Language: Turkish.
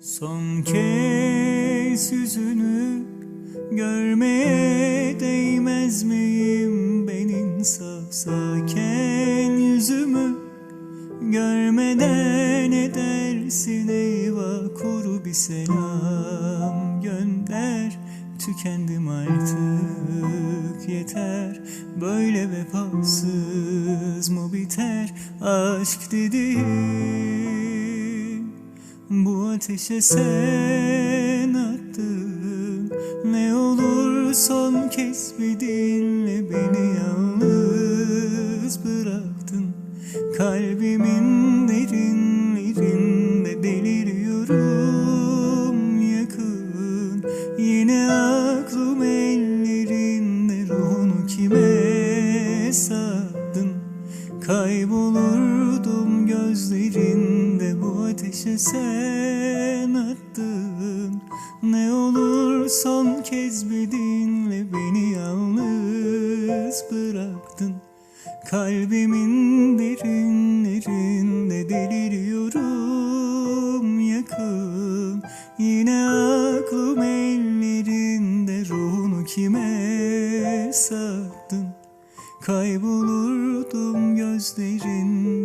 Son kez yüzünü görmeye değmez miyim? Ben insaf yüzümü görmeden edersin eyvah kuru bir selam gönder. Tükendim artık yeter. Böyle vefasız mı biter? Aşk dediğin bu ateşe sen attın. Ne olur son kez bir dinle beni yalnız bıraktın. Kalbimin derinlerinde deliriyorum yakın. Yine aklım ellerinde ruhunu kime sattın Kaybolurdum gözlerinde bu ateşe sen? Attın Ne olur son kez bir dinle beni yalnız bıraktın. Kalbimin derinlerinde deliriyorum yakın. Yine aklım ellerinde ruhunu kime sattın? Kaybolurdum gözlerinde